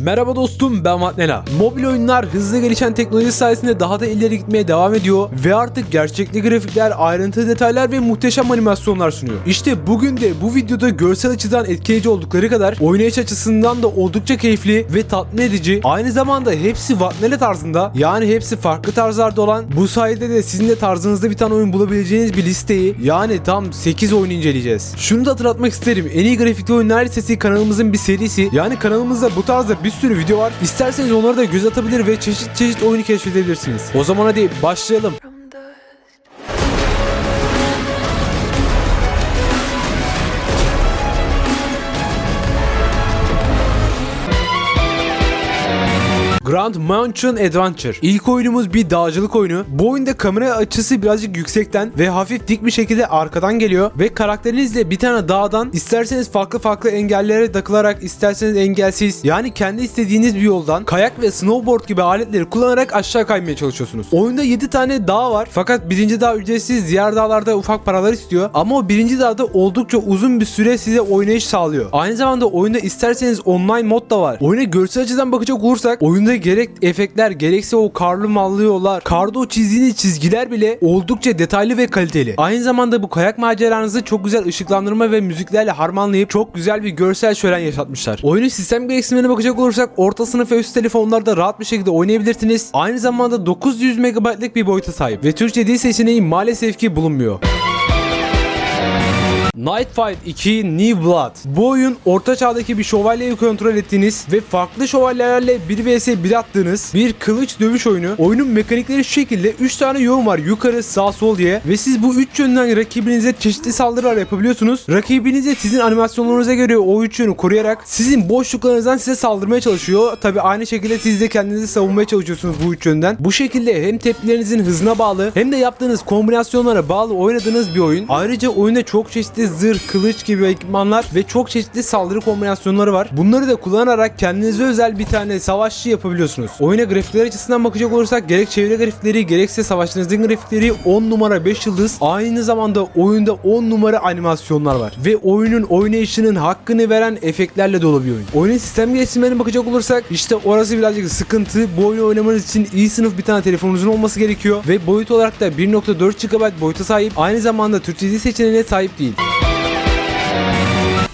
Merhaba dostum ben Matnela. Mobil oyunlar hızlı gelişen teknoloji sayesinde daha da ileri gitmeye devam ediyor ve artık gerçekli grafikler, ayrıntılı detaylar ve muhteşem animasyonlar sunuyor. İşte bugün de bu videoda görsel açıdan etkileyici oldukları kadar oynayış açısından da oldukça keyifli ve tatmin edici. Aynı zamanda hepsi Vatnele tarzında yani hepsi farklı tarzlarda olan bu sayede de sizin de tarzınızda bir tane oyun bulabileceğiniz bir listeyi yani tam 8 oyun inceleyeceğiz. Şunu da hatırlatmak isterim. En iyi grafikli oyunlar listesi kanalımızın bir serisi. Yani kanalımızda bu tarzda bir sürü video var. İsterseniz onları da göz atabilir ve çeşit çeşit oyunu keşfedebilirsiniz. O zaman hadi başlayalım. Grand Mountain Adventure. İlk oyunumuz bir dağcılık oyunu. Bu oyunda kamera açısı birazcık yüksekten ve hafif dik bir şekilde arkadan geliyor ve karakterinizle bir tane dağdan isterseniz farklı farklı engellere takılarak isterseniz engelsiz yani kendi istediğiniz bir yoldan kayak ve snowboard gibi aletleri kullanarak aşağı kaymaya çalışıyorsunuz. Oyunda 7 tane dağ var fakat birinci dağ ücretsiz diğer dağlarda ufak paralar istiyor ama o birinci dağda oldukça uzun bir süre size oynayış sağlıyor. Aynı zamanda oyunda isterseniz online mod da var. Oyuna görsel açıdan bakacak olursak oyunda gerek efektler gerekse o karlı mallı yollar, karda o çizdiğiniz çizgiler bile oldukça detaylı ve kaliteli. Aynı zamanda bu kayak maceranızı çok güzel ışıklandırma ve müziklerle harmanlayıp çok güzel bir görsel şölen yaşatmışlar. Oyunun sistem gereksinimlerine bakacak olursak orta sınıf ve üst telefonlarda rahat bir şekilde oynayabilirsiniz. Aynı zamanda 900 MB'lık bir boyuta sahip ve Türkçe dil seçeneği maalesef ki bulunmuyor. Night Fight 2 New Blood. Bu oyun orta çağdaki bir şövalyeyi kontrol ettiğiniz ve farklı şövalyelerle 1 vs 1 attığınız bir kılıç dövüş oyunu. Oyunun mekanikleri şu şekilde 3 tane yön var yukarı sağ sol diye ve siz bu 3 yönden rakibinize çeşitli saldırılar yapabiliyorsunuz. Rakibinize sizin animasyonlarınıza göre o 3 yönü koruyarak sizin boşluklarınızdan size saldırmaya çalışıyor. Tabi aynı şekilde siz de kendinizi savunmaya çalışıyorsunuz bu 3 yönden. Bu şekilde hem tepkilerinizin hızına bağlı hem de yaptığınız kombinasyonlara bağlı oynadığınız bir oyun. Ayrıca oyunda çok çeşitli zırh, kılıç gibi ekipmanlar ve çok çeşitli saldırı kombinasyonları var. Bunları da kullanarak kendinize özel bir tane savaşçı yapabiliyorsunuz. Oyuna grafikler açısından bakacak olursak gerek çevre grafikleri gerekse savaşlarınızın grafikleri 10 numara 5 yıldız. Aynı zamanda oyunda 10 numara animasyonlar var. Ve oyunun oynayışının hakkını veren efektlerle dolu bir oyun. Oyunun sistem geliştirmelerine bakacak olursak işte orası birazcık sıkıntı. Bu oyunu oynamanız için iyi sınıf bir tane telefonunuzun olması gerekiyor. Ve boyut olarak da 1.4 GB boyuta sahip. Aynı zamanda Türkçe dil seçeneğine sahip değil.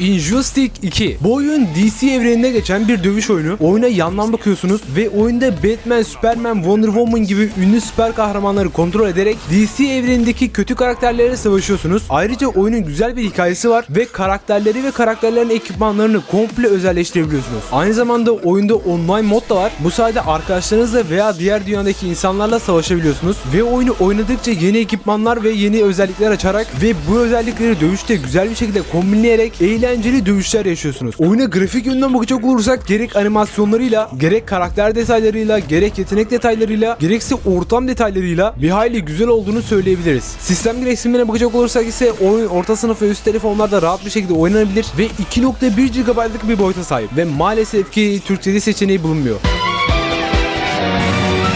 Injustice 2. Bu oyun DC evreninde geçen bir dövüş oyunu. Oyuna yandan bakıyorsunuz ve oyunda Batman, Superman, Wonder Woman gibi ünlü süper kahramanları kontrol ederek DC evrenindeki kötü karakterlerle savaşıyorsunuz. Ayrıca oyunun güzel bir hikayesi var ve karakterleri ve karakterlerin ekipmanlarını komple özelleştirebiliyorsunuz. Aynı zamanda oyunda online mod da var. Bu sayede arkadaşlarınızla veya diğer dünyadaki insanlarla savaşabiliyorsunuz ve oyunu oynadıkça yeni ekipmanlar ve yeni özellikler açarak ve bu özellikleri dövüşte güzel bir şekilde kombinleyerek eğlenceli dövüşler yaşıyorsunuz. Oyuna grafik yönden bakacak olursak gerek animasyonlarıyla, gerek karakter detaylarıyla, gerek yetenek detaylarıyla, gerekse ortam detaylarıyla bir hayli güzel olduğunu söyleyebiliriz. Sistem gereksinimlerine bakacak olursak ise oyun orta sınıf ve üst telefonlarda rahat bir şekilde oynanabilir ve 2.1 GB'lık bir boyuta sahip ve maalesef ki Türkçe dil seçeneği bulunmuyor.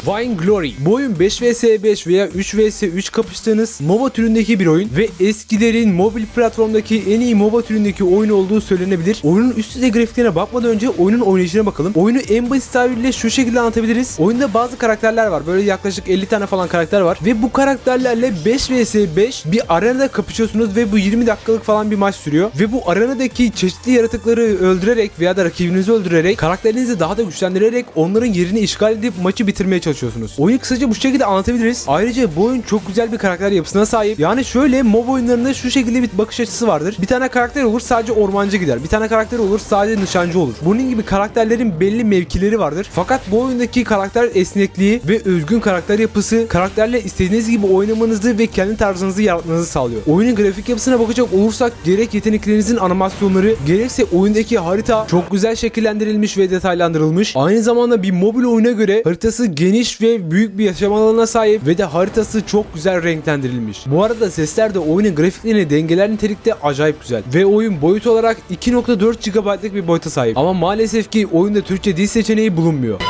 Vine Glory. Bu oyun 5 vs 5 veya 3 vs 3 kapıştığınız MOBA türündeki bir oyun ve eskilerin mobil platformdaki en iyi MOBA türündeki oyun olduğu söylenebilir. Oyunun üst düzey grafiklerine bakmadan önce oyunun oynayışına bakalım. Oyunu en basit tabirle şu şekilde anlatabiliriz. Oyunda bazı karakterler var. Böyle yaklaşık 50 tane falan karakter var ve bu karakterlerle 5 vs 5 bir arenada kapışıyorsunuz ve bu 20 dakikalık falan bir maç sürüyor ve bu arenadaki çeşitli yaratıkları öldürerek veya da rakibinizi öldürerek karakterinizi daha da güçlendirerek onların yerini işgal edip maçı bitirmeye çalışıyorsunuz. Oyunu kısaca bu şekilde anlatabiliriz. Ayrıca bu oyun çok güzel bir karakter yapısına sahip. Yani şöyle mob oyunlarında şu şekilde bir bakış açısı vardır. Bir tane karakter olur sadece ormancı gider. Bir tane karakter olur sadece nişancı olur. Bunun gibi karakterlerin belli mevkileri vardır. Fakat bu oyundaki karakter esnekliği ve özgün karakter yapısı karakterle istediğiniz gibi oynamanızı ve kendi tarzınızı yaratmanızı sağlıyor. Oyunun grafik yapısına bakacak olursak gerek yeteneklerinizin animasyonları gerekse oyundaki harita çok güzel şekillendirilmiş ve detaylandırılmış. Aynı zamanda bir mobil oyuna göre haritası geniş ve büyük bir yaşam alanına sahip ve de haritası çok güzel renklendirilmiş. Bu arada sesler de oyunun grafiklerini dengeler nitelikte acayip güzel. Ve oyun boyut olarak 2.4 GB'lık bir boyuta sahip. Ama maalesef ki oyunda Türkçe dil seçeneği bulunmuyor.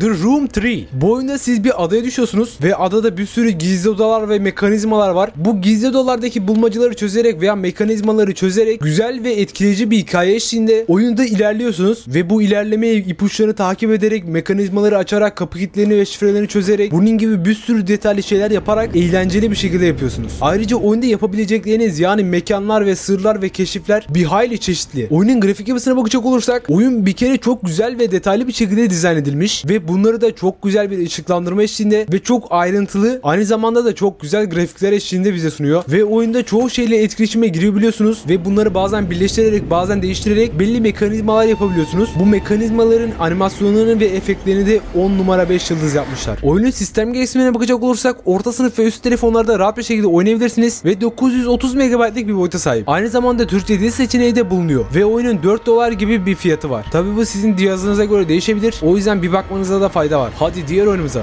The Room 3. Bu oyunda siz bir adaya düşüyorsunuz ve adada bir sürü gizli odalar ve mekanizmalar var. Bu gizli odalardaki bulmacaları çözerek veya mekanizmaları çözerek güzel ve etkileyici bir hikaye eşliğinde oyunda ilerliyorsunuz ve bu ilerlemeye ipuçlarını takip ederek mekanizmaları açarak kapı kilitlerini ve şifrelerini çözerek bunun gibi bir sürü detaylı şeyler yaparak eğlenceli bir şekilde yapıyorsunuz. Ayrıca oyunda yapabilecekleriniz yani mekanlar ve sırlar ve keşifler bir hayli çeşitli. Oyunun grafik yapısına bakacak olursak oyun bir kere çok güzel ve detaylı bir şekilde dizayn edilmiş ve bunları da çok güzel bir ışıklandırma eşliğinde ve çok ayrıntılı aynı zamanda da çok güzel grafikler eşliğinde bize sunuyor ve oyunda çoğu şeyle etkileşime girebiliyorsunuz ve bunları bazen birleştirerek bazen değiştirerek belli mekanizmalar yapabiliyorsunuz. Bu mekanizmaların animasyonlarını ve efektlerini de 10 numara 5 yıldız yapmışlar. Oyunun sistem gelişimine bakacak olursak orta sınıf ve üst telefonlarda rahat bir şekilde oynayabilirsiniz ve 930 MB'lik bir boyuta sahip. Aynı zamanda Türkçe dil seçeneği de bulunuyor ve oyunun 4 dolar gibi bir fiyatı var. Tabi bu sizin cihazınıza göre değişebilir. O yüzden bir bakmanıza da fayda var. Hadi diğer oyunumuza.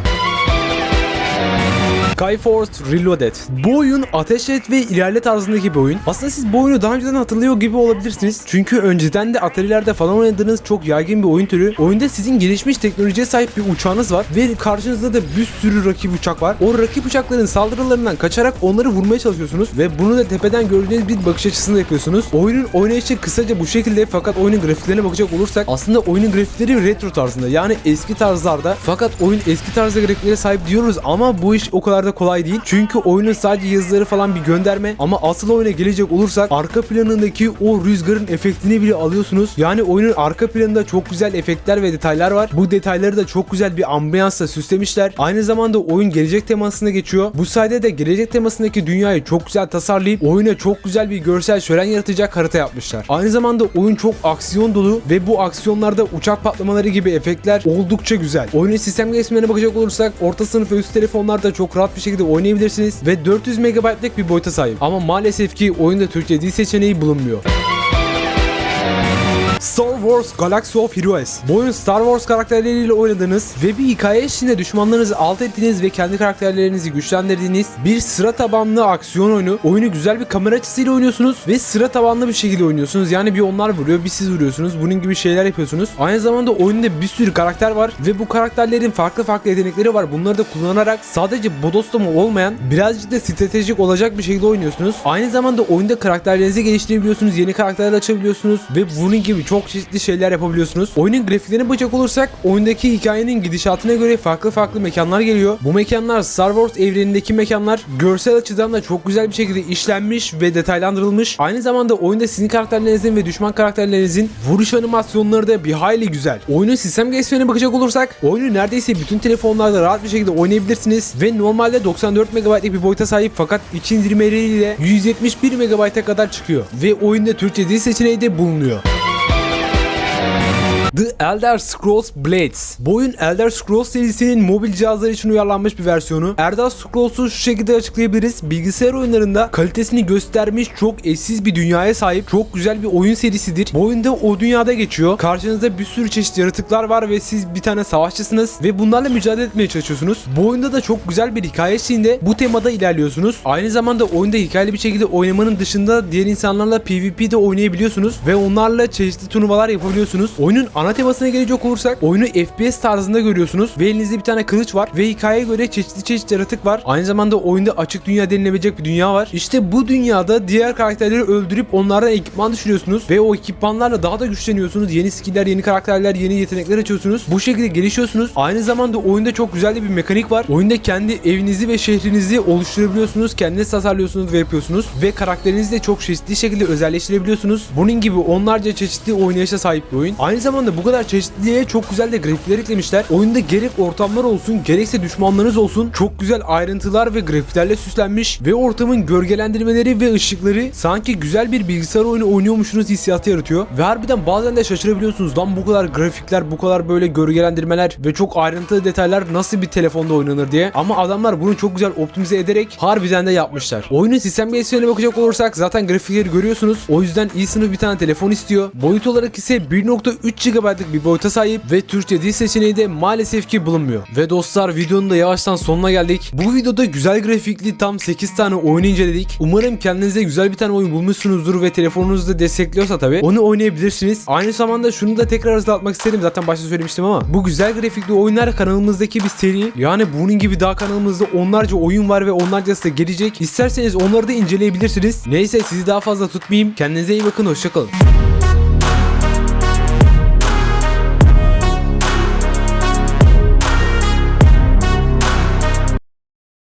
Skyforce Reloaded. Bu oyun ateş et ve ilerle tarzındaki bir oyun. Aslında siz bu oyunu daha önceden hatırlıyor gibi olabilirsiniz. Çünkü önceden de Atari'lerde falan oynadığınız çok yaygın bir oyun türü. Oyunda sizin gelişmiş teknolojiye sahip bir uçağınız var ve karşınızda da bir sürü rakip uçak var. O rakip uçakların saldırılarından kaçarak onları vurmaya çalışıyorsunuz ve bunu da tepeden gördüğünüz bir bakış açısında yapıyorsunuz. Oyunun oynayışı kısaca bu şekilde fakat oyunun grafiklerine bakacak olursak aslında oyunun grafikleri retro tarzında yani eski tarzlarda fakat oyun eski tarzda grafiklere sahip diyoruz ama bu iş o kadar da kolay değil. Çünkü oyunun sadece yazıları falan bir gönderme ama asıl oyuna gelecek olursak arka planındaki o rüzgarın efektini bile alıyorsunuz. Yani oyunun arka planında çok güzel efektler ve detaylar var. Bu detayları da çok güzel bir ambiyansla süslemişler. Aynı zamanda oyun gelecek temasına geçiyor. Bu sayede de gelecek temasındaki dünyayı çok güzel tasarlayıp oyuna çok güzel bir görsel şölen yaratacak harita yapmışlar. Aynı zamanda oyun çok aksiyon dolu ve bu aksiyonlarda uçak patlamaları gibi efektler oldukça güzel. Oyunun sistem gelişimlerine bakacak olursak orta sınıf ve üst telefonlarda çok rahat bir şekilde oynayabilirsiniz ve 400 MB'lik bir boyuta sahip. Ama maalesef ki oyunda Türkçe dil seçeneği bulunmuyor. Star Wars Galaxy of Heroes. Bu oyun Star Wars karakterleriyle oynadığınız ve bir hikaye eşliğinde düşmanlarınızı alt ettiğiniz ve kendi karakterlerinizi güçlendirdiğiniz bir sıra tabanlı aksiyon oyunu. Oyunu güzel bir kamera açısıyla oynuyorsunuz ve sıra tabanlı bir şekilde oynuyorsunuz. Yani bir onlar vuruyor, bir siz vuruyorsunuz. Bunun gibi şeyler yapıyorsunuz. Aynı zamanda oyunda bir sürü karakter var ve bu karakterlerin farklı farklı yetenekleri var. Bunları da kullanarak sadece bodoslama olmayan birazcık da stratejik olacak bir şekilde oynuyorsunuz. Aynı zamanda oyunda karakterlerinizi geliştirebiliyorsunuz, yeni karakterler açabiliyorsunuz ve bunun gibi çok çeşitli şeyler yapabiliyorsunuz. Oyunun grafiklerine bakacak olursak oyundaki hikayenin gidişatına göre farklı farklı mekanlar geliyor. Bu mekanlar Star Wars evrenindeki mekanlar görsel açıdan da çok güzel bir şekilde işlenmiş ve detaylandırılmış. Aynı zamanda oyunda sizin karakterlerinizin ve düşman karakterlerinizin vuruş animasyonları da bir hayli güzel. Oyunun sistem gelişimlerine bakacak olursak oyunu neredeyse bütün telefonlarda rahat bir şekilde oynayabilirsiniz ve normalde 94 MB'lik bir boyuta sahip fakat iç indirmeleriyle 171 MB'a kadar çıkıyor ve oyunda Türkçe dil seçeneği de bulunuyor. Podcast. The Elder Scrolls Blades. Bu oyun Elder Scrolls serisinin mobil cihazlar için uyarlanmış bir versiyonu. Elder Scrolls'u şu şekilde açıklayabiliriz. Bilgisayar oyunlarında kalitesini göstermiş çok eşsiz bir dünyaya sahip çok güzel bir oyun serisidir. Bu oyunda o dünyada geçiyor. Karşınızda bir sürü çeşit yaratıklar var ve siz bir tane savaşçısınız ve bunlarla mücadele etmeye çalışıyorsunuz. Bu oyunda da çok güzel bir hikaye eşliğinde bu temada ilerliyorsunuz. Aynı zamanda oyunda hikayeli bir şekilde oynamanın dışında diğer insanlarla PvP'de oynayabiliyorsunuz ve onlarla çeşitli turnuvalar yapabiliyorsunuz. Oyunun ana temasına gelecek olursak oyunu FPS tarzında görüyorsunuz ve elinizde bir tane kılıç var ve hikayeye göre çeşitli çeşitli yaratık var. Aynı zamanda oyunda açık dünya denilebilecek bir dünya var. İşte bu dünyada diğer karakterleri öldürüp onlardan ekipman düşürüyorsunuz ve o ekipmanlarla daha da güçleniyorsunuz. Yeni skill'ler, yeni karakterler, yeni yetenekler açıyorsunuz. Bu şekilde gelişiyorsunuz. Aynı zamanda oyunda çok güzel bir mekanik var. Oyunda kendi evinizi ve şehrinizi oluşturabiliyorsunuz. Kendiniz tasarlıyorsunuz ve yapıyorsunuz ve karakterinizi de çok çeşitli şekilde özelleştirebiliyorsunuz. Bunun gibi onlarca çeşitli oynayışa sahip bir oyun. Aynı zamanda bu kadar çeşitliliğe çok güzel de grafikler eklemişler. Oyunda gerek ortamlar olsun gerekse düşmanlarınız olsun çok güzel ayrıntılar ve grafiklerle süslenmiş ve ortamın gölgelendirmeleri ve ışıkları sanki güzel bir bilgisayar oyunu oynuyormuşsunuz hissiyatı yaratıyor. Ve harbiden bazen de şaşırabiliyorsunuz lan bu kadar grafikler bu kadar böyle gölgelendirmeler ve çok ayrıntılı detaylar nasıl bir telefonda oynanır diye. Ama adamlar bunu çok güzel optimize ederek harbiden de yapmışlar. Oyunun sistem gelişimlerine bakacak olursak zaten grafikleri görüyorsunuz. O yüzden iyi sınıf bir tane telefon istiyor. Boyut olarak ise 1.3 GB'lık bir boyuta sahip ve Türkçe dil seçeneği de maalesef ki bulunmuyor. Ve dostlar videonun da yavaştan sonuna geldik. Bu videoda güzel grafikli tam 8 tane oyun inceledik. Umarım kendinize güzel bir tane oyun bulmuşsunuzdur ve telefonunuzda destekliyorsa tabi onu oynayabilirsiniz. Aynı zamanda şunu da tekrar hatırlatmak istedim zaten başta söylemiştim ama bu güzel grafikli oyunlar kanalımızdaki bir seri. Yani bunun gibi daha kanalımızda onlarca oyun var ve onlarcası da gelecek. İsterseniz onları da inceleyebilirsiniz. Neyse sizi daha fazla tutmayayım. Kendinize iyi bakın hoşçakalın.